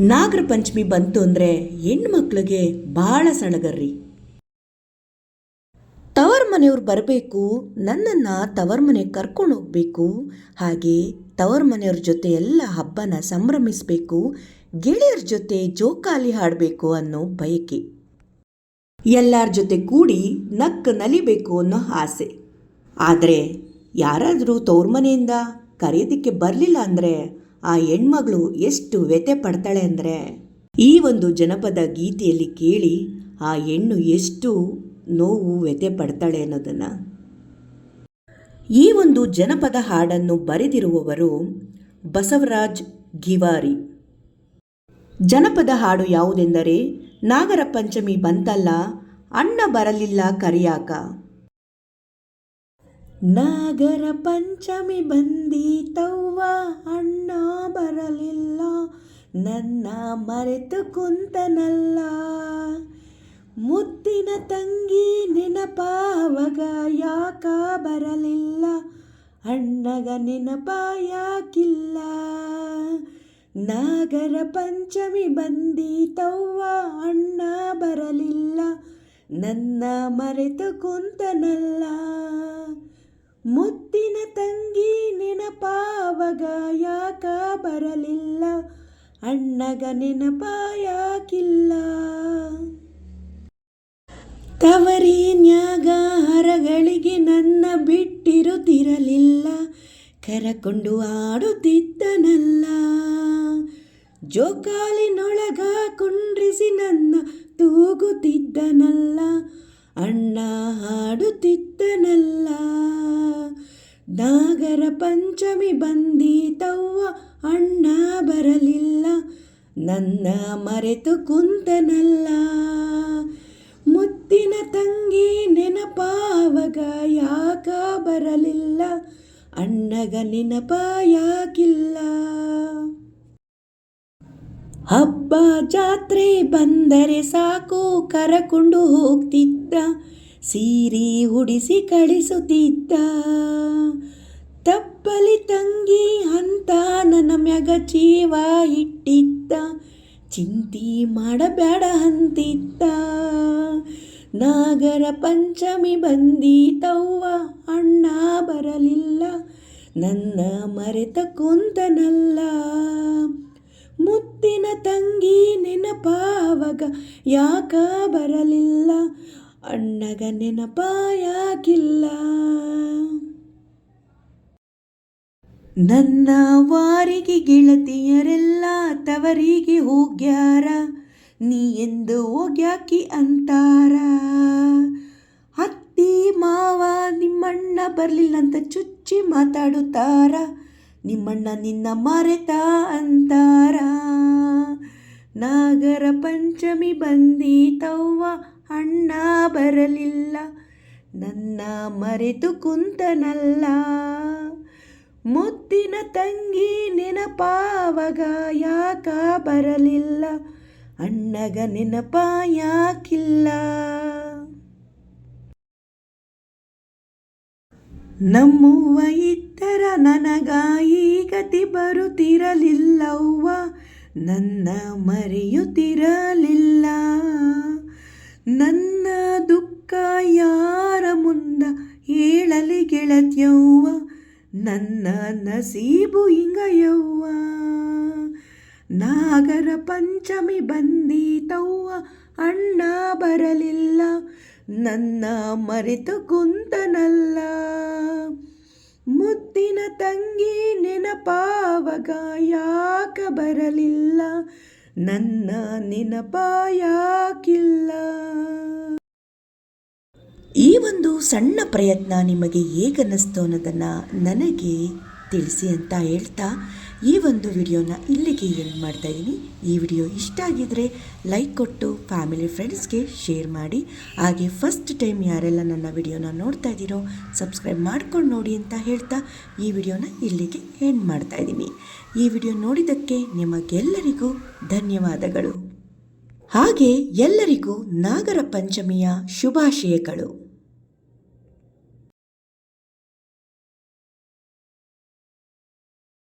ನಾಗರ ಪಂಚಮಿ ಬಂತು ಅಂದರೆ ಹೆಣ್ಮಕ್ಳಿಗೆ ಭಾಳ ಸಣಗರ್ರಿ. ತವರ್ ಮನೆಯವ್ರು ಬರಬೇಕು, ನನ್ನನ್ನು ತವರ್ ಮನೆ ಕರ್ಕೊಂಡು ಹೋಗಬೇಕು, ಹಾಗೆ ತವರ್ ಮನೆಯವ್ರ ಜೊತೆ ಎಲ್ಲ ಹಬ್ಬನ ಸಂಭ್ರಮಿಸಬೇಕು, ಗೆಳೆಯರ ಜೊತೆ ಜೋಕಾಲಿ ಹಾಡಬೇಕು ಅನ್ನೋ ಬಯಕೆ. ಎಲ್ಲರ ಜೊತೆ ಕೂಡಿ ನಕ್ಕ ನಲಿಬೇಕು ಅನ್ನೋ ಆಸೆ. ಆದರೆ ಯಾರಾದರೂ ತವ್ರ ಮನೆಯಿಂದ ಕರೆಯೋದಕ್ಕೆ ಬರಲಿಲ್ಲ ಅಂದರೆ ಆ ಹೆಣ್ಮಗಳು ಎಷ್ಟು ವ್ಯಥೆ ಪಡ್ತಾಳೆ ಅಂದರೆ? ಈ ಒಂದು ಜನಪದ ಗೀತೆಯಲ್ಲಿ ಕೇಳಿ ಆ ಹೆಣ್ಣು ಎಷ್ಟು ನೋವು, ವ್ಯಥೆ ಪಡ್ತಾಳೆ ಅನ್ನೋದನ್ನು. ಈ ಒಂದು ಜನಪದ ಹಾಡನ್ನು ಬರೆದಿರುವವರು ಬಸವರಾಜ್ ಗಿವಾರಿ. ಜನಪದ ಹಾಡು ಯಾವುದೆಂದರೆ, ನಾಗರ ಪಂಚಮಿ ಬಂತಲ್ಲ, ಅಣ್ಣ ಬರಲಿಲ್ಲ ಕರಿಯಾಕ. ನಾಗರ ಪಂಚಮಿ ಬಂದೀತವ್ವ, ಅಣ್ಣ ಬರಲಿಲ್ಲ, ನನ್ನ ಮರೆತು ಕುಂತನಲ್ಲ. ಮುತ್ತಿನ ತಂಗಿ ನೆನಪಾವಗ ಯಾಕ ಬರಲಿಲ್ಲ, ಅಣ್ಣಗ ನೆನಪ ಯಾಕಿಲ್ಲ ನಾಗರ ಪಂಚಮಿ ಬಂದೀತವ್ವ, ಅಣ್ಣ ಬರಲಿಲ್ಲ, ನನ್ನ ಮರೆತು ಕುಂತನಲ್ಲ. ಮುದ್ದಿನ ತಂಗಿ ನೆನಪಾವಗ ಯಾಕ ಬರಲಿಲ್ಲ, ಅಣ್ಣಗ ನೆನಪ ಯಾಕಿಲ್ಲ ತವರಿನ್ಯಾಗ ಹರಗಳಿಗೆ ನನ್ನ ಬಿಟ್ಟಿರುತ್ತಿರಲಿಲ್ಲ, ಕರಕೊಂಡು ಆಡುತ್ತಿದ್ದನಲ್ಲ. ಜೋಕಾಲಿನೊಳಗ ಕುಂಡ್ರಿಸಿ ನನ್ನ ತೂಗುತ್ತಿದ್ದನಲ್ಲ, ಅಣ್ಣ ಹಾಡುತ್ತಿದ್ದನಲ್ಲ. ನಾಗರ ಪಂಚಮಿ ಬಂದೀತವ್ವ, ಅಣ್ಣ ಬರಲಿಲ್ಲ. ನನ್ನ ಮರೆತು ಕುಂತನಲ್ಲ. ಮುತ್ತಿನ ತಂಗಿ ನೆನಪಾವಗ ಯಾಕ ಬರಲಿಲ್ಲ? ಅಣ್ಣಗ ನೆನಪ ಯಾಕಿಲ್ಲ? ಹಬ್ಬ ಜಾತ್ರೆ ಬಂದರೆ ಸಾಕು, ಕರಕೊಂಡು ಹೋಗ್ತಿದ್ದ. ಸೀರೆ ಉಡಿಸಿ ಕಳಿಸುತ್ತಿದ್ದ. ತಪ್ಪಲಿ ತಂಗಿ ಅಂತ ನನ್ನ ಮ್ಯಾಗ ಜೀವ ಇಟ್ಟಿದ್ದ. ಚಿಂತಿ ಮಾಡಬೇಡ ಅಂತಿದ್ದ. ನಾಗರ ಪಂಚಮಿ ಬಂದೀತವ್ವ, ಅಣ್ಣ ಬರಲಿಲ್ಲ. ನನ್ನ ಮರೆತ ಕುಂತನಲ್ಲ. ಮುತ್ತಿನ ತಂಗಿ ನೆನಪಾವಗ ಯಾಕ ಬರಲಿಲ್ಲ? ಅಣ್ಣಗ ನೆನಪಾಯಾಗಿಲ್ಲ ನನ್ನ ವಾರಿಗೆ ಗೆಳತಿಯರೆಲ್ಲ ತವರಿಗೆ ಹೋಗ್ಯಾರ, ನೀ ಎಂದು ಹೋಗ್ಯಾಕಿ ಅಂತಾರ. ಅತ್ತಿ ಮಾವ ನಿಮ್ಮಣ್ಣ ಬರಲಿಲ್ಲ ಅಂತ ಚುಚ್ಚಿ ಮಾತಾಡುತ್ತಾರ, ನಿಮ್ಮಣ್ಣ ನಿನ್ನ ಮರೆತ ಅಂತಾರ. ನಾಗರ ಪಂಚಮಿ ಬಂದೀತವ್ವ ಅಣ್ಣ ಬರಲಿಲ್ಲ. ನನ್ನ ಮರೆತು ಕುಂತನಲ್ಲ. ಮುದ್ದಿನ ತಂಗಿ ನೆನಪಾವಗ ಯಾಕ ಬರಲಿಲ್ಲ. ಅಣ್ಣಗ ನೆನಪ ಯಾಕಿಲ್ಲ. ನಮ್ಮವ್ವ ಇದ್ದರ ನನಗ ಈ ಗತಿ ಬರುತ್ತಿರಲಿಲ್ಲವ್ವ. ನನ್ನ ಮರೆಯುತ್ತಿರಲಿಲ್ಲ. ನನ್ನ ದುಃಖ ಯಾರ ಮುಂದ ಹೇಳಲಿ ಗೆಳತ್ಯವ್ವ? ನನ್ನ ನಸೀಬು ಹಿಂಗಯವ್ವ ನಾಗರ ಪಂಚಮಿ ಬಂದೀತವ್ವ, ಅಣ್ಣ ಬರಲಿಲ್ಲ. ನನ್ನ ಮರೆತು ಕುಂತನಲ್ಲ. ಮುದ್ದಿನ ತಂಗಿ ನೆನಪಾವಗ ಯಾಕ ಬರಲಿಲ್ಲ? ನನ್ನ ನೆನಪಾಯಾಕಿಲ್ಲ ಈ ಒಂದು ಸಣ್ಣ ಪ್ರಯತ್ನ ನಿಮಗೆ ಹೇಗನ್ನಿಸ್ತು ಅನ್ನೋದನ್ನು ನನಗೆ ತಿಳಿಸಿ ಅಂತ ಹೇಳ್ತಾ ಈ ಒಂದು ವಿಡಿಯೋನ ಇಲ್ಲಿಗೆ ಏನು ಮಾಡ್ತಾ ಇದ್ದೀನಿ ಈ ವಿಡಿಯೋ ಇಷ್ಟ ಆಗಿದ್ರೆ ಲೈಕ್ ಕೊಟ್ಟು ಫ್ಯಾಮಿಲಿ ಫ್ರೆಂಡ್ಸ್ಗೆ ಶೇರ್ ಮಾಡಿ. ಹಾಗೆ ಫಸ್ಟ್ ಟೈಮ್ ಯಾರೆಲ್ಲ ನನ್ನ ವಿಡಿಯೋನ ನೋಡ್ತಾ ಇದ್ದೀರೋ ಸಬ್ಸ್ಕ್ರೈಬ್ ಮಾಡ್ಕೊಂಡು ನೋಡಿ ಅಂತ ಹೇಳ್ತಾ ಈ ವಿಡಿಯೋನ ಇಲ್ಲಿಗೆ ಎಂಡ್ ಮಾಡ್ತಾ ಇದ್ದೀನಿ ಈ ವಿಡಿಯೋ ನೋಡಿದ್ದಕ್ಕೆ ನಿಮಗೆಲ್ಲರಿಗೂ ಧನ್ಯವಾದಗಳು. ಹಾಗೆ ಎಲ್ಲರಿಗೂ ನಾಗರ ಪಂಚಮಿಯ ಶುಭಾಶಯಗಳು.